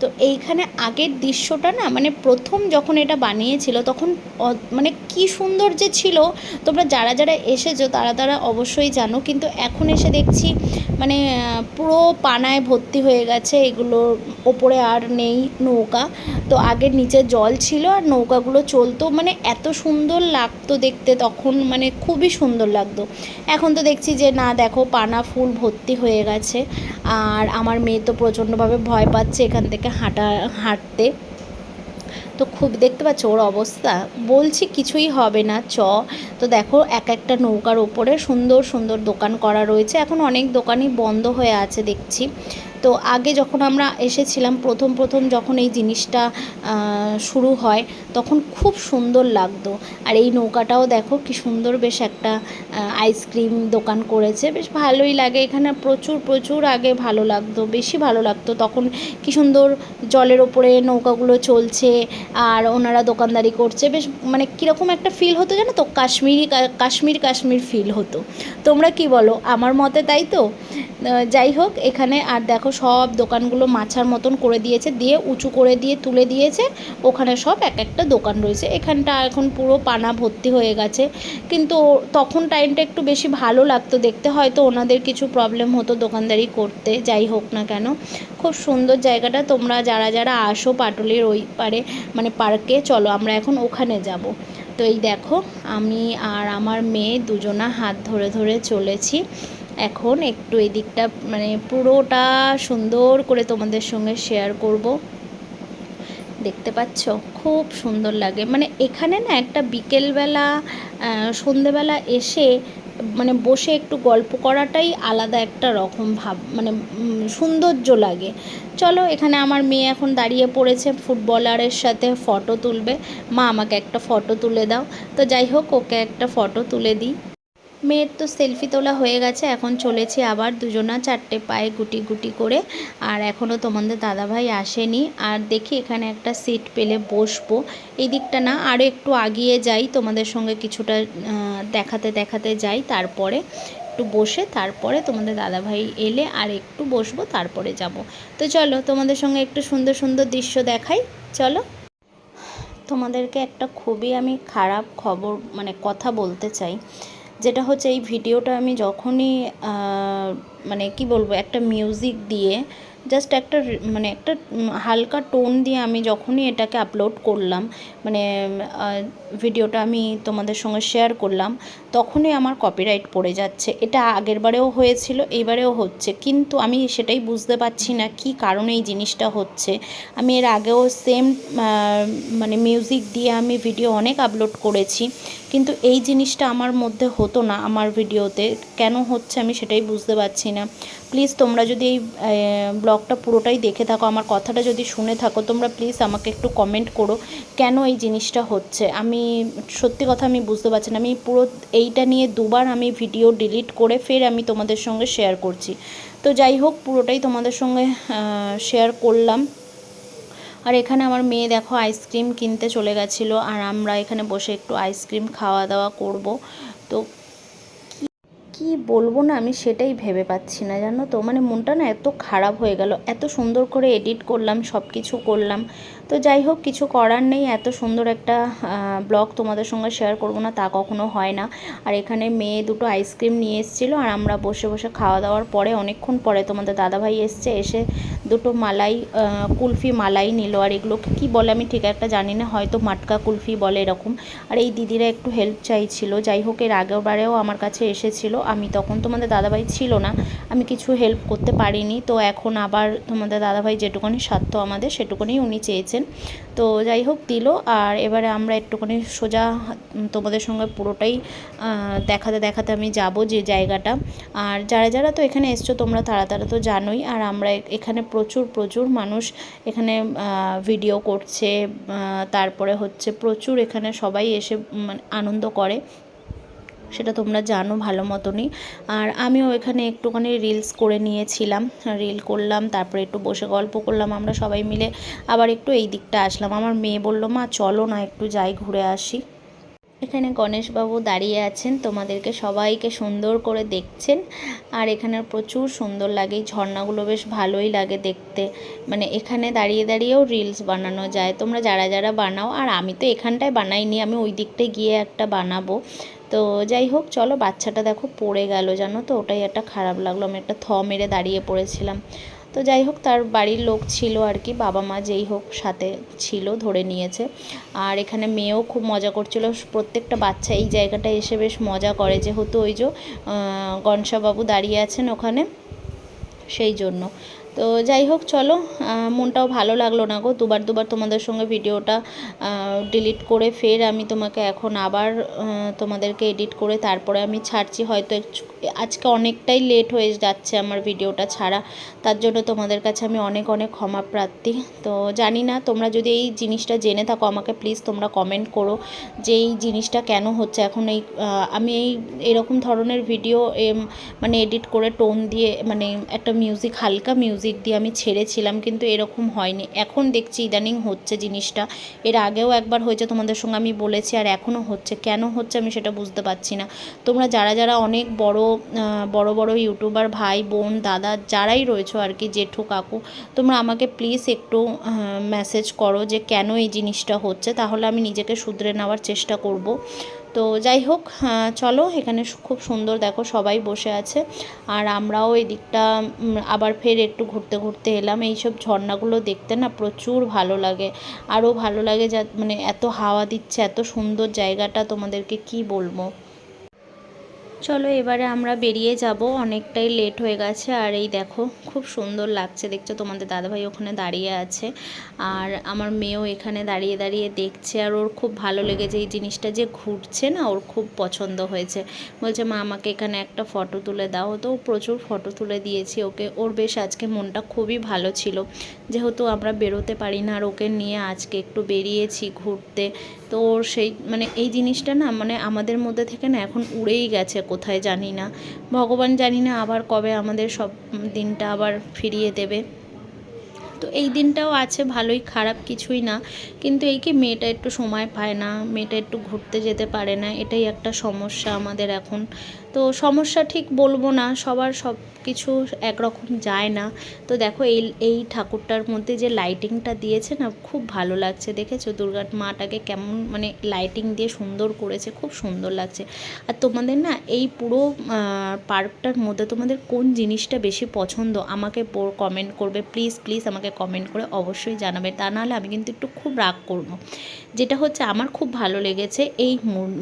তো এইখানে আগের দৃশ্যটা না মানে প্রথম যখন এটা বানিয়েছিল, তখন মানে কি সুন্দর যে ছিল, তোমরা যারা যারা এসেছ তারা তারা অবশ্যই জানো, কিন্তু এখন এসে দেখছি মানে পুরো পানায় ভর্তি হয়ে গেছে এগুলোর ওপরে আর নেই নৌকা। তো আগের নিচে জল ছিল আর নৌকাগুলো চলতো মানে এত সুন্দর লাগতো দেখতে তখন মানে খুবই সুন্দর লাগতো। এখন তো দেখছি যে না, দেখো পানা ফুল ভর্তি হয়ে গেছে, আর আমার মেয়ে তো প্রচণ্ডভাবে ভয় পাচ্ছে এখান থেকে। হাঁটা, হাঁটতে। তো খুব, দেখতে পাচ্ছ ওর অবস্থা। বলছি কিছুই হবে না, চ। তো দেখো, এক একটা নৌকার ওপরে সুন্দর সুন্দর দোকান করা রয়েছে। এখন অনেক দোকানই বন্ধ হয়ে আছে, দেখছি। তো আগে যখন আমরা এসেছিলাম, প্রথম প্রথম যখন এই জিনিসটা শুরু হয়, তখন খুব সুন্দর লাগতো। আর এই নৌকাটাও দেখো কি সুন্দর বেশ একটা আইসক্রিম দোকান করেছে। বেশ ভালোই লাগে এখানে, প্রচুর প্রচুর আগে ভালো লাগতো, বেশি ভালো লাগতো। তখন কি সুন্দর জলের ওপরে নৌকাগুলো চলছে আর ওনারা দোকানদারি করছে। বেশ মানে কীরকম একটা ফিল হতো জানো তো? কাশ্মীরি কাশ্মীর কাশ্মীর ফিল হতো। তোমরা কি বলো? আমার মতে তাই তো? যাই হোক, এখানে আর দেখো সব দোকানগুলো মাছার মতন করে দিয়েছে, দিয়ে উঁচু করে দিয়ে তুলে দিয়েছে। ওখানে সব এক একটা দোকান রয়েছে। এখানটা এখন পুরো পানা ভর্তি হয়ে গেছে। কিন্তু তখন টাইমটা একটু বেশি ভালো লাগতো দেখতে। হয়তো ওনাদের কিছু প্রবলেম হতো দোকানদারি করতে, যাই হোক না কেন। খুব সুন্দর জায়গাটা। তোমরা যারা যারা আসো পাটুলির ওই পারে মানে পার্কে, চলো আমরা এখন ওখানে যাব। তো এই দেখো, আমি আর আমার মেয়ে দুজনা হাত ধরে ধরে চলেছি। এখন একটু এই দিকটা মানে পুরোটা সুন্দর করে তোমাদের সঙ্গে শেয়ার করব। দেখতে পাচ্ছ? খুব সুন্দর লাগে। মানে এখানে না একটা বিকেলবেলা সন্ধেবেলা এসে মানে বসে একটু গল্প করাটাই আলাদা একটা রকম ভাব মানে সৌন্দর্য লাগে। চলো, এখানে আমার মেয়ে এখন দাঁড়িয়ে পড়েছে, ফুটবলারের সাথে ফটো তুলবে। মা, আমাকে একটা ফটো তুলে দাও। তো যাই হোক, ওকে একটা ফটো তুলে দিই। মেয়ের তো সেলফি তোলা হয়ে গেছে, এখন চলেছি আবার দুজনা চারটে পায়ে গুটি গুটি করে। আর এখনও তোমাদের দাদাভাই আসেনি। আর দেখি এখানে একটা সিট পেলে বসবো। এই দিকটা না আরও একটু আগিয়ে যাই, তোমাদের সঙ্গে কিছুটা দেখাতে দেখাতে যাই। তারপরে একটু বসে, তারপরে তোমাদের দাদাভাই এলে আর একটু বসবো, তারপরে যাব। তো চলো, তোমাদের সঙ্গে একটু সুন্দর সুন্দর দৃশ্য দেখাই। চলো। তোমাদেরকে একটা খুবই আমি খারাপ খবর মানে কথা বলতে চাই। যেটা হচ্ছে এই ভিডিওটা আমি যখনই মানে কি বলব একটা মিউজিক দিয়ে জাস্ট একটা মানে একটা হালকা টোন দিয়ে আমি যখনই এটাকে আপলোড করলাম মানে ভিডিওটা আমি তোমাদের সঙ্গে শেয়ার করলাম, তখনই আমার কপিরাইট পড়ে যাচ্ছে। এটা আগের বারেও হয়েছিল, এইবারেও হচ্ছে। কিন্তু আমি সেটাই বুঝতে পারছি না কি কারণে এই জিনিসটা হচ্ছে। আমি এর আগেও সেম মানে মিউজিক দিয়ে আমি ভিডিও অনেক আপলোড করেছি। কিন্তু এই জিনিসটা আমার মধ্যে হতো না আমার ভিডিওতে কেন হচ্ছে আমি সেটাই বুঝতে পারছি না। প্লিজ তোমরা যদি এই ব্লগটা পুরোটাই দেখে থাকো, আমার কথাটা যদি শুনে থাকো, তোমরা প্লিজ আমাকে একটু কমেন্ট করো কেন এই জিনিসটা হচ্ছে। আমি, সত্যি কথা আমি বুঝতে পারছি না, আমি পুরো এইটা নিয়ে দুবার আমি ভিডিও ডিলিট করে ফের আমি তোমাদের সঙ্গে শেয়ার করছি। তো যাই হোক, পুরোটাই তোমাদের সঙ্গে শেয়ার করলাম। আর এখানে আমার মেয়ে দেখো আইসক্রিম কিনতে চলে গেছিল, আর আমরা এখানে বসে একটু আইসক্রিম খাওয়া দাওয়া করব। তো কি বলব না, আমি সেটাই ভেবে পাচ্ছি না, জানো তো? মানে মনটা না এত খারাপ হয়ে গেল, এত সুন্দর করে এডিট করলাম সব কিছু করলাম। তো যাই হোক, কিছু করার নেই। এত সুন্দর একটা ব্লগ তোমাদের সঙ্গে শেয়ার করব না, তা কখনো হয় না। আর এখানে মেয়ে দুটো আইসক্রিম নিয়ে এসেছিল, আর আমরা বসে বসে খাওয়া দাওয়ার পরে, অনেকক্ষণ পরে তোমাদের দাদাভাই এসছে, এসে দুটো মালাই কুলফি মালাই নিল। আর এগুলোকে কী বলে আমি ঠিক একটা জানি না, হয়তো মাটকা কুলফি বলে এরকম। আর এই দিদিরা একটু হেল্প চাইছিল। যাই হোক, এর আগের বারেও আমার কাছে এসেছিল। আমি তখন তোমাদের দাদাভাই ছিল না। আমি কিছু হেল্প করতে পারিনি। তো এখন আবার তোমাদের দাদাভাই যেটুকুনি সাধ্য আমাদের সেটুকুনি উনি চেয়েছেন তো যাই হোক দিল আর এবারে আমরা একটুখানি সোজা তোমাদের সঙ্গে পুরোটাই দেখাতে দেখাতে আমি যাব যে জায়গাটা। আর যারা যারা তো এখানে এসছো তোমরা তারা তারা তো জানোই। আর আমরা এখানে প্রচুর প্রচুর মানুষ এখানে ভিডিও করছে তারপরে হচ্ছে প্রচুর এখানে সবাই এসে উম, আনন্দ করে। সেটা তোমরা জানো ভালো মতনই। আর আমিও এখানে একটুখানি রিলস করে নিয়েছিলাম রিল করলাম, তারপরে একটু বসে গল্প করলাম, আমরা সবাই মিলে আবার একটু এই দিকটা আসলাম। আমার মেয়ে বলল, মা, চলো না, একটু যাই, ঘুরে আসি। এখানে গণেশবাবু দাঁড়িয়ে আছেন, তোমাদেরকে সবাইকে সুন্দর করে দেখছেন। আর এখানে প্রচুর সুন্দর লাগে ঝর্ণাগুলো বেশ ভালোই লাগে দেখতে। মানে এখানে দাঁড়িয়ে দাঁড়িয়েও রিলস বানানো যায়। তোমরা যারা যারা বানাও, আর আমি তো এখানটায় বানাইনি, আমি ওই দিকটায় গিয়ে একটা বানাবো। তো যাই হোক, চলো বাচ্চাটা দেখো পড়ে গেল, জানো তো? ওটাই একটা খারাপ লাগল। আমি একটা থ মেরে দাঁড়িয়ে পড়েছিলাম। তো যাই হোক, তার বাড়ির লোক ছিল আর কি, বাবা মা যেই হোক সাথে ছিল, ধরে নিয়েছে। আর এখানে মেয়েও খুব মজা করছিল। প্রত্যেকটা বাচ্চা এই জায়গাটায় এসে বেশ মজা করে। যেহেতু ওই যে গনসাবাবু দাঁড়িয়ে আছেন ওখানে, সেই জন্য। তো যাই হোক, চলো মনটাও ভালো লাগল না গো। দুবার দুবার তোমাদের সঙ্গে ভিডিওটা ডিলিট করে ফের আমি তোমাকে এখন আবার তোমাদেরকে এডিট করে তারপরে আমি ছাড়ছি। হয়তো আজকে অনেকটাই লেট হয়ে যাচ্ছে আমার ভিডিওটা ছাড়া। তার জন্য তোমাদের কাছে আমি অনেক অনেক ক্ষমা প্রার্থী। তো জানি না, তোমরা যদি এই জিনিসটা জেনে থাকো আমাকে প্লিজ তোমরা কমেন্ট করো যে এই জিনিসটা কেন হচ্ছে। এখন এই আমি এই, এরকম ধরনের ভিডিও মানে এডিট করে টোন দিয়ে মানে একটা মিউজিক হালকা মিউজিক দিয়ে আমি ছেড়েছিলাম, কিন্তু এরকম হয়নি। এখন দেখছি ইদানিং হচ্ছে জিনিসটা। এর আগেও একবার হয়েছে তোমাদের সঙ্গে আমি বলেছি, আর এখনও হচ্ছে। কেন হচ্ছে আমি সেটা বুঝতে পারছি না। তোমরা যারা যারা অনেক বড় বড় বড় ইউটিউবার ভাই, বোন, দাদা যারাই রয়েছে আর কি, জেঠু, কাকু, তোমরা আমাকে প্লিজ একটু মেসেজ করো যে কেন এই জিনিসটা হচ্ছে। তাহলে আমি নিজেকে শুধরে নেওয়ার চেষ্টা করব। তো যাই হোক চলো এখানে খুব সুন্দর দেখো সবাই বসে আছে। আর আমরাও এই দিকটা আবার ফের একটু ঘুরতে ঘুরতে এলাম। এইসব ঝর্ণাগুলো দেখতে না প্রচুর ভালো লাগে। আরও ভালো লাগে যা মানে এত হাওয়া দিচ্ছে, এত সুন্দর জায়গাটা তোমাদেরকে কি বলব? চলো এবারে আমরা বেরিয়ে যাব। অনেকটাই লেট হয়ে গেছে আর এই দেখো, খুব সুন্দর লাগছে দেখছ তোমাদের দাদাভাই ওখানে দাঁড়িয়ে আছে। আর আমার মেয়েও এখানে দাঁড়িয়ে দাঁড়িয়ে দেখছে আর ওর খুব ভালো লেগেছে এই জিনিসটা যে ঘুরছে না, ওর খুব পছন্দ হয়েছে। বলছে, মা, আমাকে এখানে একটা ফটো তুলে দাও। তো প্রচুর ফটো তুলে দিয়েছি ওকে। ওর বেশ আজকে মনটা খুবই ভালো ছিল। যেহেতু আমরা বেরোতে পারি না আর ওকে নিয়ে আজকে একটু বেরিয়েছি ঘুরতে তো সেই মানে এই জিনিসটা না মানে আমাদের মধ্যে থেকে না এখন উড়েই গেছে, কোথায় জানি না। ভগবান জানি না আবার কবে আমাদের সব দিনটা আবার ফিরিয়ে দেবে। তো এই দিনটাও আছে, ভালোই খারাপ কিছুই না। কিন্তু এই কি মেয়েটা একটু সময় পায় না, মেয়েটা একটু ঘুরতে যেতে পারে না, এটাই একটা সমস্যা আমাদের এখন। তো সমস্যা ঠিক বলব না, সবার সব কিছু একরকম যায় না। তো দেখো এই এই ঠাকুরটার মধ্যে যে লাইটিংটা দিয়েছে না, খুব ভালো লাগছে। দেখেছ? দুর্গা মাটাকে কেমন মানে লাইটিং দিয়ে সুন্দর করেছে, খুব সুন্দর লাগছে। আর তোমাদের না এই পুরো পার্কটার মধ্যে তোমাদের কোন জিনিসটা বেশি পছন্দ, আমাকে কমেন্ট করবে। প্লিজ প্লিজ আমাকে কমেন্ট করে অবশ্যই জানাবে। তা নাহলে আমি কিন্তু একটু খুব রাগ করব। যেটা হচ্ছে, আমার খুব ভালো লেগেছে, এই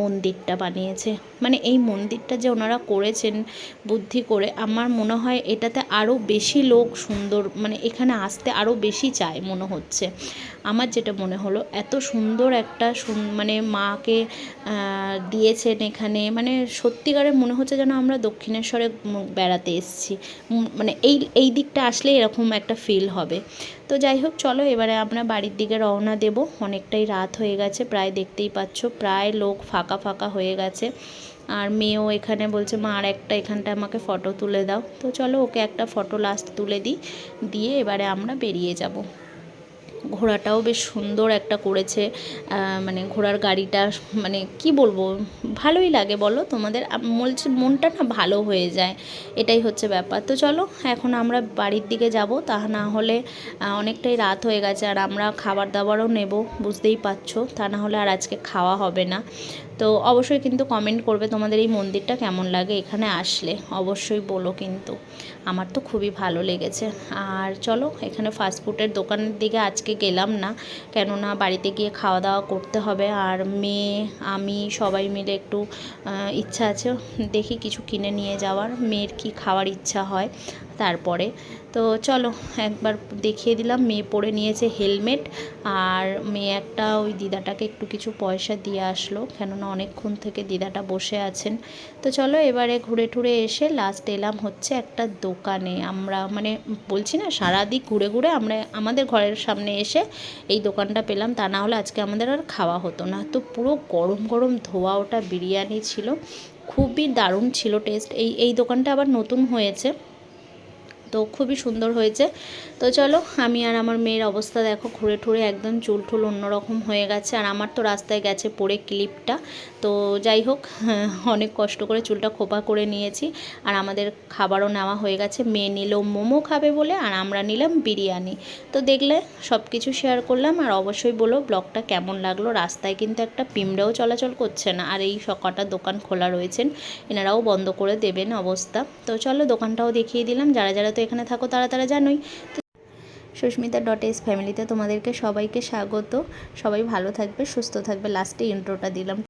মন্দিরটা বানিয়েছে। মানে এই মন্দিরটা যে ওনারা করেছেন বুদ্ধি করে, আমার মনে হয় এটাতে আরও বেশি লোক সুন্দর মানে এখানে আসতে আরও বেশি চায় মনে হচ্ছে। আমার যেটা মনে হলো, এত সুন্দর একটা মানে মাকে দিয়েছেন এখানে মানে সত্যিকারের মনে হচ্ছে যেন আমরা দক্ষিণেশ্বরে বেড়াতে এসেছি। মানে এই এই দিকটা আসলে এরকম একটা ফিল হবে। তো যাই হোক, চলো এবারে আমরা বাড়ির দিকে রওনা দেব। অনেকটাই রাত হয়ে গেছে, প্রায় দেখতেই পাচ্ছ, প্রায় লোক ফাঁকা ফাঁকা হয়ে গেছে। আর মেয়েও এখানে বলছে, মা, আর একটা এখানটা আমাকে ফটো তুলে দাও। তো চলো, ওকে একটা ফটো লাস্ট তুলে দিই। দিয়ে এবারে আমরা বেরিয়ে যাব। ঘোড়াটাও বেশ সুন্দর একটা করেছে। মানে ঘোড়ার গাড়িটা মানে কি বলব, ভালোই লাগে বলো তোমাদের। বলছে মনটা না ভালো হয়ে যায়, এটাই হচ্ছে ব্যাপার। তো চলো, এখন আমরা বাড়ির দিকে যাব। তা না হলে অনেকটাই রাত হয়ে গেছে, আর আমরা খাবার দাবারও নেব, বুঝতেই পারছ। তা না হলে আর আজকে খাওয়া হবে না। তো অবশ্যই কিন্তু কমেন্ট করবে তোমাদের এই মন্দিরটা কেমন লাগে এখানে আসলে। অবশ্যই বলো কিন্তু। আমার তো খুবই ভালো লেগেছে। আর চলো, এখানে ফাস্টফুডের দোকানের দিকে আজকে গেলাম না। কেননা বাড়িতে গিয়ে খাওয়া দাওয়া করতে হবে। আর মেয়ে, আমি সবাই মিলে একটু ইচ্ছা আছে, দেখি কিছু কিনে নিয়ে যাওয়ার। মেয়ের কি খাওয়ার ইচ্ছা হয়। তারপরে। তো চলো, একবার দেখিয়ে দিলাম। মেয়ে পরে নিয়েছে হেলমেট। আর মেয়ে একটা ওই দিদাটাকে একটু কিছু পয়সা দিয়ে আসলো, কেননা অনেকক্ষণ থেকে দিদাটা বসে আছেন। তো চলো, এবারে ঘুরে টুরে এসে লাস্ট এলাম হচ্ছে একটা দোকানে। আমরা মানে বলছি না সারাদিক ঘুরে ঘুরে আমরা, আমাদের ঘরের সামনে এসে এই দোকানটা পেলাম। তা না হলে আজকে আমাদের আর খাওয়া হতো না। তো পুরো গরম গরম ধোয়া ওটা বিরিয়ানি ছিল। খুবই দারুণ ছিল টেস্ট এই এই দোকানটা আবার নতুন হয়েছে। তো খুবই সুন্দর হয়েছে। তো চলো, আমি আর আমার মেয়ের অবস্থা দেখো, ঘুরে ঠুরে একদম চুল ঠুল অন্যরকম হয়ে গেছে। আর আমার তো রাস্তায় গেছে পড়ে ক্লিপটা। তো যাই হোক, অনেক কষ্ট করে চুলটা খোপা করে নিয়েছি। আর আমাদের খাবারও নেওয়া হয়ে গেছে। মেয়ে নিল মোমো খাবে বলে, আর আমরা নিলাম বিরিয়ানি। তো দেখলে সব কিছু শেয়ার করলাম। আর অবশ্যই বলো, ব্লগটা কেমন লাগল? রাস্তায় কিন্তু একটা পিমড়াও চলাচল করছে না। আর এই সকাটা দোকান খোলা রয়েছেন, এনারাও বন্ধ করে দেবেন অবস্থা। তো চলো, দোকানটাও দেখিয়ে দিলাম। যারা যারা তো এখানে থাকো তারা তারা জানোই। তো সুস্মিতা ডট ফ্যামিলিতে তোমাদেরকে সবাইকে স্বাগত। সবাই ভালো থাকবে, সুস্থ থাকবে। লাস্টে ইন্ট্রোটা দিলাম।